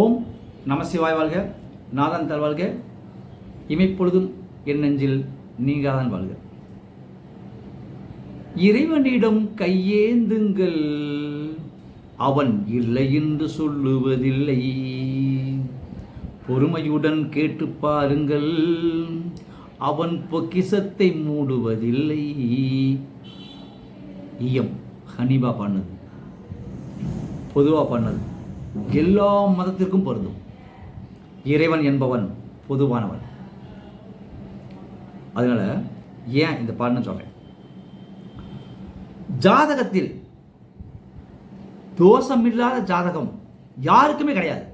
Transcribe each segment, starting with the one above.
ஓம் நமசிவாய் வாழ்க நாதன் தல்வாழ்க இமைப்பொழுதும் என் நெஞ்சில் நீங்காதான் வாழ்க. இறைவனிடம் கையேந்துங்கள் அவன் இல்லை என்று சொல்லுவதில்லை. பொறுமையுடன் கேட்டு பாருங்கள் அவன் பொக்கிசத்தை மூடுவதில்லை. ஈயம் ஹனிபா பண்ணது பொதுவாக பண்ணது எல்லா மதத்திற்கும் பொருந்தும். இறைவன் என்பவன் பொதுவானவன். அதனால ஏன் இந்த பாடணும் சொல்றேன்? ஜாதகத்தில் தோஷமில்லாத ஜாதகம் யாருக்குமே கிடையாது.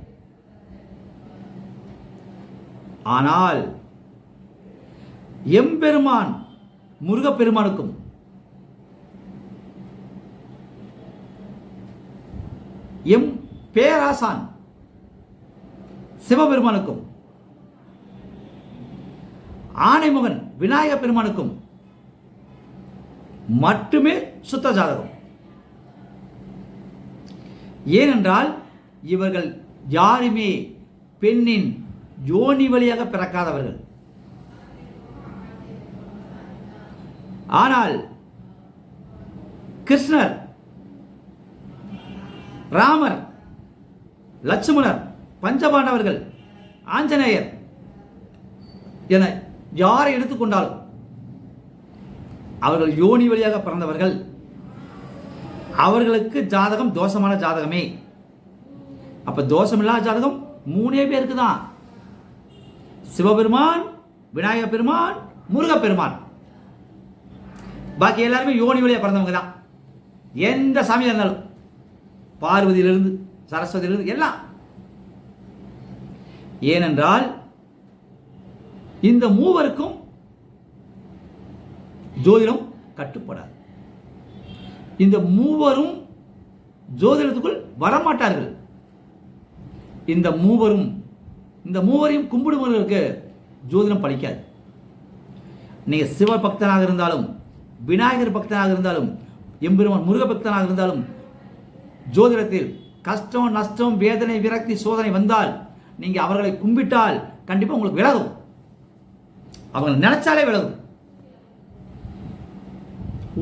ஆனால் எம்பெருமான் முருகப்பெருமானுக்கும் எம் பேராசான் சிவபெருமானுக்கும் ஆனைமுகன் விநாயக பெருமானுக்கும் மட்டுமே சுத்த ஜாதகம். ஏனென்றால் இவர்கள் யாருமே பெண்ணின் யோனி வழியாக பிறக்காதவர்கள். ஆனால் கிருஷ்ணர் ராமர் லட்சுமணர் பஞ்சபாண்டவர்கள் ஆஞ்சநேயர் என யாரை எடுத்துக்கொண்டாலும் அவர்கள் யோனி வழியாக பிறந்தவர்கள். அவர்களுக்கு ஜாதகம் தோஷமான ஜாதகமே. அப்ப தோஷமில்லாத ஜாதகம் மூணே பேருக்கு தான். சிவபெருமான் விநாயக பெருமான் முருகப்பெருமான். பாக்கி எல்லாருமே யோனி வழியாக பிறந்தவங்க தான். எந்த சாமியாக இருந்தாலும் பார்வதியிலிருந்து சரஸ்வதியிலிருந்து எல்லாம். ஏனென்றால் இந்த மூவருக்கும் ஜோதிடம் கட்டுப்படாது. இந்த மூவரும் ஜோதிடத்துக்குள் வரமாட்டார்கள். இந்த மூவரும் இந்த மூவரையும் கும்பிடுபவர்களுக்கு ஜோதிடம் பலிக்காது நீங்க சிவ பக்தனாக இருந்தாலும் விநாயகர் பக்தனாக இருந்தாலும் எம்பெருமான் முருக பக்தனாக இருந்தாலும் ஜோதிடத்தில் கஷ்டம் நஷ்டம் வேதனை விரக்தி சோதனை வந்தால் நீங்கள் அவர்களை கும்பிட்டால் கண்டிப்பாக உங்களுக்கு விலகும். அவங்க நினைச்சாலே விலகும்.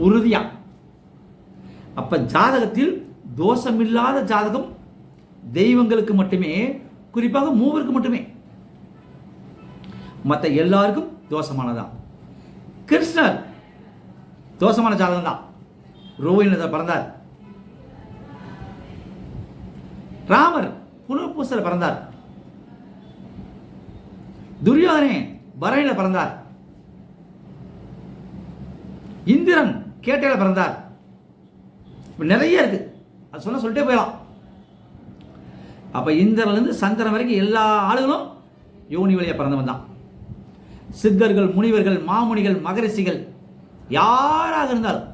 உறுதியா. அப்ப ஜாதகத்தில் தோஷமில்லாத ஜாதகம் தெய்வங்களுக்கு மட்டுமே குறிப்பாக மூவருக்கு மட்டுமே. மற்ற எல்லாருக்கும் தோஷமானதான் கிருஷ்ணர் தோஷமான ஜாதகம் தான் ரோஹிணியில் பிறந்தார். ராமர் புனர்பூசல் பிறந்தார். துரியோதனே பரணியில பிறந்தார். இந்திரன் கேட்டையில பிறந்தார். நிறைய இருக்கு. அது சொன்ன சொல்லிட்டே போயிடலாம். அப்ப இந்திரன்லேருந்து சந்திரன் வரைக்கும் எல்லா ஆளுகளும் யோனி வழியா பிறந்தவன் தான். சித்தர்கள் முனிவர்கள் மாமுனிகள் மகரிஷிகள் யாராக இருந்தாலும்.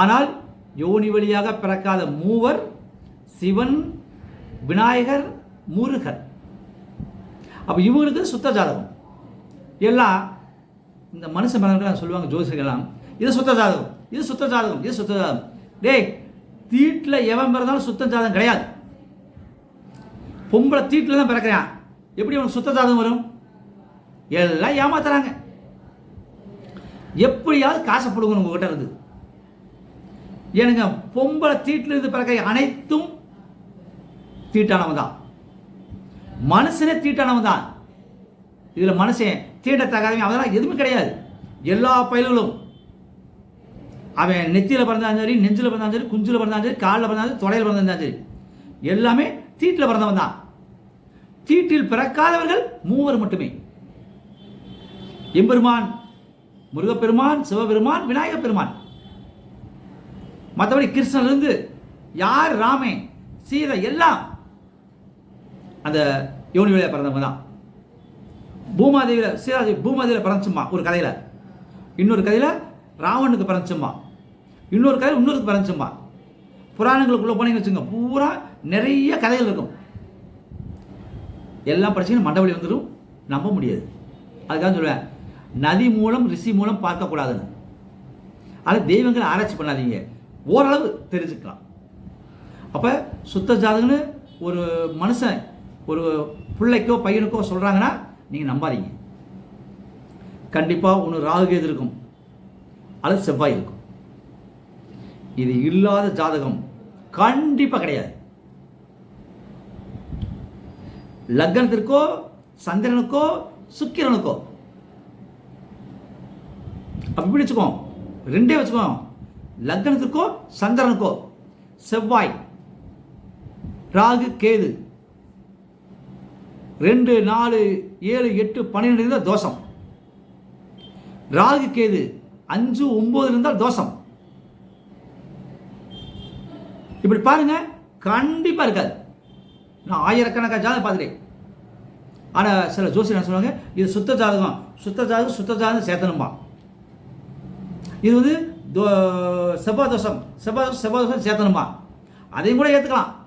ஆனால் யோனி வழியாக பிறக்காத மூவர் சிவன் விநாயகர் முருகர். அப்போ இவங்களுக்கு சுத்த ஜாதகம். எல்லாம் இந்த மனுஷ மனங்கள் சொல்லுவாங்க ஜோசிகர்லாம் இது சுத்த ஜாதகம் இது சுத்த ஜாதகம் இது சுத்த ஜாதகம். டேய் தீட்டில் எவன் பிறந்தாலும் சுத்த ஜாதகம் கிடையாது. பொம்பளை தீட்டில் தான் பிறக்கிறான். எப்படி உனக்கு சுத்த ஜாதகம் வரும்? எல்லாம் ஏமாத்துறாங்க. எப்படியாவது காசை பிடுங்கணும் உங்ககிட்ட இருந்து. எனக்கு பொம்பளை தீட்டிலிருந்து பிறகு பிறக்க அனைத்தும் தீட்டானவன் தான். மனுஷனே தீட்டானவன் தான். இதில் மனுஷன் தீட்டத்தகாதவன் அதெல்லாம் எதுவுமே கிடையாது. எல்லா பயல்களும். அவன் நெத்தியில் பிறந்தாலும் சரி நெஞ்சில் பிறந்தாலும் சரி குஞ்சில் பிறந்தாலும் சரி காலில் பிறந்தாலும் சரி தொடையில் பிறந்தாலும் சரி எல்லாமே தீட்டில் பிறந்தவன் தான். தீட்டில் பிறக்காதவர்கள் மூவர் மட்டுமே. எம்பெருமான் முருகப்பெருமான் சிவபெருமான் விநாயகப் பெருமான். மற்றபடி கிருஷ்ணன்லேருந்து யார் ராமே சீதை எல்லாம் அந்த யோனி வழியாக பிறந்தவங்க தான். பூமாதேவியில் சீதாதேவி பூமாதேவியில் பிறந்துச்சுமா ஒரு கதையில். இன்னொரு கதையில் ராவனுக்கு பிறந்துச்சுமா இன்னொரு கதையில் இன்னொரு பிறந்துச்சுமா புராணங்களுக்குள்ளே போனீங்கன்னு வச்சுங்க பூரா நிறைய கதைகள் இருக்கும். எல்லாம் படிச்சீங்கன்னா மண்டபடி வந்துடும் நம்ப முடியாது. அதுக்காக சொல்லுவேன் நதி மூலம் ரிஷி மூலம் பார்க்கக்கூடாதுன்னு. அது தெய்வங்களை ஆராய்ச்சி பண்ணாதீங்க. ஓரளவு தெரிஞ்சுக்கலாம். அப்போ சுத்த ஜாதகம்னு ஒரு மனுஷன் ஒரு பிள்ளைக்கோ பையனுக்கோ சொல்கிறாங்கன்னா நீங்கள் நம்பாதீங்க. கண்டிப்பாக ஒன்று ராகுகேது இருக்கும். அல்லது செவ்வாய் இருக்கும். இது இல்லாத ஜாதகம் கண்டிப்பாக கிடையாது. லக்னத்திற்கோ சந்திரனுக்கோ சுக்கிரனுக்கோ. அப்படி வச்சுக்கோ ரெண்டே வச்சுக்கோ லக்னத்துக்கோ சந்திரனுக்கோ. செவ்வாய் ராகு கேது. ரெண்டு நாலு ஏழு எட்டு பன்னிரெண்டு இருந்தால் தோஷம். ராகு கேது அஞ்சு ஒம்பது இருந்தால் தோஷம். இப்படி பாருங்க கண்டிப்பாக இருக்காது. நான் ஆயிரக்கணக்கான ஜாதகம் பார்த்துட்டேன். ஆனால் சில ஜோசியர் என்ன சொல்லுவாங்க இது சுத்த ஜாதகம் சுத்த ஜாதகம் சுத்த ஜாதகம் சேர்த்தணுமா இது வந்து தோ- செவ்வாய் தோஷம் செவ்வாய் செவ்வாய் தோஷம் சேர்த்தணுமா அதையும் கூட ஏற்றுக்கலாம்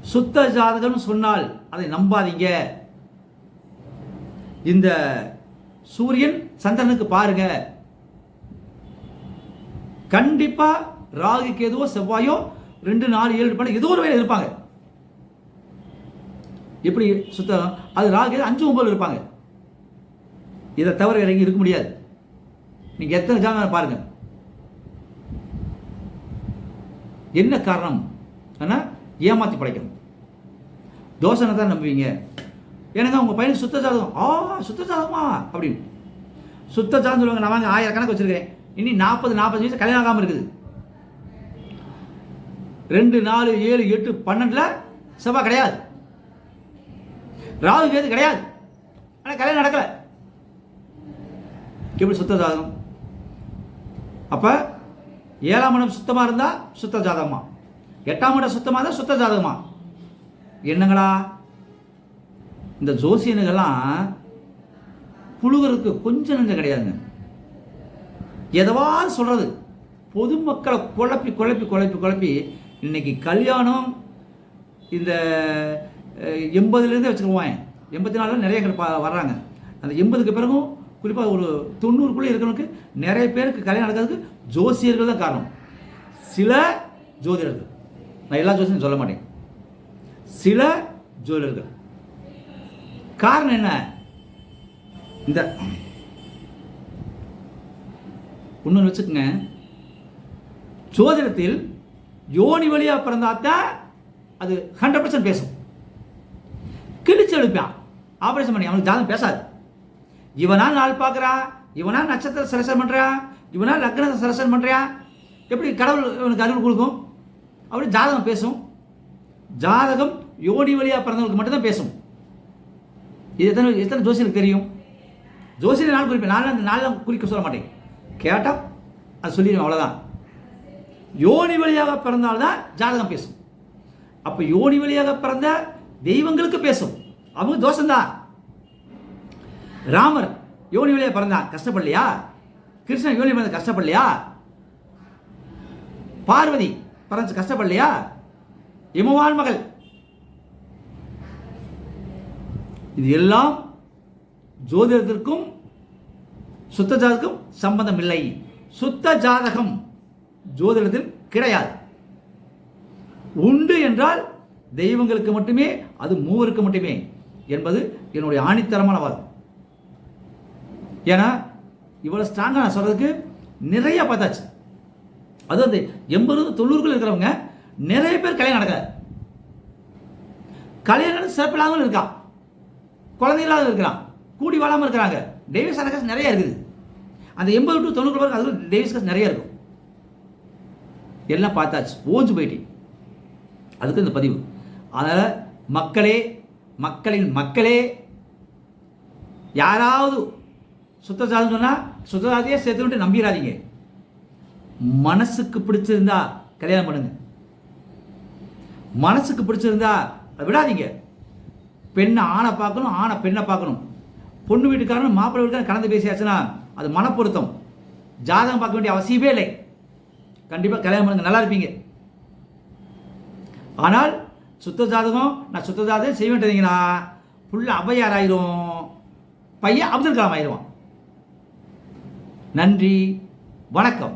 சுத்த ஜாதகம்னு சொன்னால் அதை நம்பாதீங்க. இந்த சூரியன் சந்திரனுக்கு பாருங்க. கண்டிப்பா ராகுக்கு எதுவோ செவ்வாயோ ரெண்டு நாலு ஏழு பண்ண ஏதோ ஒரு வேலை இருப்பாங்க. எப்படி சுத்தம்? அது ராகு அஞ்சு ஒன்பது இருப்பாங்க. இதை தவிர இறங்கி இருக்க முடியாது. நீங்க எத்தனை ஜாமீன் பாருங்க. என்ன காரணம்? ஆனா ஏமாத்தி படைக்கணும். தோசனை தான் நம்புவீங்க. எனக்கு உங்க பையனுக்கு சுத்த ஜாதகம். ஆ சுத்த ஜாதகமா? அப்படின்னு சுத்த ஜாதகம் சொல்லுவாங்க நான் வாங்க ஆயிரம் கணக்கு வச்சிருக்கேன். இனி நாற்பது நாற்பது வயசு கல்யாணம் ஆகாம இருக்குது. ரெண்டு நாலு ஏழு எட்டு பன்னெண்டுல செவ்வாய் கிடையாது. ராகு கேது கிடையாது. ஆனால் கல்யாணம் நடக்கலை. எப்படி சுத்த ஜாதகம்? அப்போ ஏழாம் இடம் சுத்தமாக இருந்தால் சுத்த ஜாதகமா? எட்டாம் இடம் சுத்தமாக இருந்தால் சுத்த ஜாதகமா? என்னங்களா இந்த ஜோசியனுங்கெல்லாம் புழுகிறதுக்கு கொஞ்சம் நஞ்சம் கிடையாதுங்க. எதவாறு சொல்கிறது பொதுமக்களை குழப்பி குழப்பி குழப்பி குழப்பி இன்னைக்கு கல்யாணம் இந்த எண்பதுலேருந்தே வச்சுருவாங்க எண்பத்தி நாலில் நிறைய பேர் பா- வர்றாங்க. அந்த எண்பதுக்கு பிறகும் குறிப்பாக ஒரு தொண்ணூறுக்குள்ளே இருக்கிறவனுக்கு நிறைய பேருக்கு கல்யாணம் நடக்கிறதுக்கு ஜோசியர்கள் தான் காரணம். சில ஜோதிடர்கள். நான் எல்லா ஜோசியம் சொல்ல மாட்டேன். சில ஜோதிடர்கள். காரணம் என்ன? இந்த ஒன்று வச்சுக்கோங்க. ஜோதிடத்தில் யோனி வழியாக பிறந்தாத்தான் அது ஹண்ட்ரட் பர்சன்ட் பேசும். கிழிச்சு எழுப்பான் ஆபரேஷன் பண்ணி அவனுக்கு ஜாதகம் பேசாது. இவனா நாள் பார்க்குறான் இவனா நட்சத்திர சரசன் பண்ணுறான் இவனா லக்னத்தை சரசன் பண்ணுறான் எப்படி கடவுள் இவனுக்கு அருள் கொடுக்கும்? அப்படி ஜாதகம் பேசும். ஜாதகம் யோனி வழியாக பிறந்தவங்களுக்கு மட்டும்தான் பேசும். இது எத்தனை எத்தனை ஜோசியனுக்கு தெரியும்? ஜோசியர் நாள் குறிப்பேன். நான் அந்த நாளில் குறிக்க சொல்ல மாட்டேன். கேட்டால் அது சொல்லிடுவேன் அவ்வளோதான் யோனி வழியாக பிறந்தால்தான் ஜாதகம் பேசும். அப்போ யோனி வழியாக பிறந்த தெய்வங்களுக்கு பேசும். அவங்க தோஷம்தான். ராமர் யோனி வழியாக பிறந்தான் கஷ்டப்படலையா? கிருஷ்ணன் யோனி பிறந்த கஷ்டப்படலையா? பார்வதி பிறந்து கஷ்டப்படலையா? இமவான் மகள். இது எல்லாம் ஜோதிடத்திற்கும் சுத்த ஜாதகம் சம்பந்தம் இல்லை சுத்த ஜாதகம் ஜோதிடத்தில் கிடையாது. உண்டு என்றால் தெய்வங்களுக்கு மட்டுமே அது மூவருக்கு மட்டுமே என்பது என்னுடைய ஆணித்தரமான வாதம். ஏன்னா இவ்வளோ ஸ்ட்ராங்காக நான் சொல்கிறதுக்கு நிறைய பார்த்தாச்சு. அது வந்து எண்பது தொண்ணூறுகள் இருக்கிறவங்க நிறைய பேர் கல்யாணம் நடக்கல. கல்யாணம் சிறப்பில்லாமல் இருக்கான். குழந்தை இருக்கிறான். கூடி வாழாமல் இருக்கிறாங்க. டேவிஸ் அனகஸ் நிறைய இருக்குது. அந்த எண்பது டு தொண்ணூறு வரைக்கும் அதில் டேவிஸ் கஸ் நிறைய இருக்கும். எல்லாம் பார்த்தாச்சு. ஓஞ்சு போயிட்டு. அதுக்கு இந்த பதிவு. அதனால் மக்களே மக்களின் மக்களே யாராவது சுத்த ஜாதம் சொன்னால் சுத்த ஜாதியை சேர்த்துக்கிட்டு நம்பிடாதீங்க மனசுக்கு பிடிச்சிருந்தா கல்யாணம் பண்ணுங்க. மனசுக்கு பிடிச்சிருந்தா அதை விடாதீங்க. பெண்ணை ஆணை பார்க்கணும் ஆணை பெண்ணை பார்க்கணும். பொண்ணு வீட்டுக்காரன் மாப்பிள்ளை வீட்டுக்காரன் கலந்து பேசியாச்சுன்னா அது மனப்பொருத்தம். ஜாதகம் பார்க்க வேண்டிய அவசியமே இல்லை. கண்டிப்பாக கல்யாணம் பண்ணுங்க நல்லா இருப்பீங்க. ஆனால் சுத்த ஜாதகம் நான் சுத்த ஜாதகம் செய்ய வேண்டியதுங்கன்னா புள்ள அவையார் ஆயிரும் பையன் அப்துல் கலாம் ஆயிடுவான் நன்றி வணக்கம்.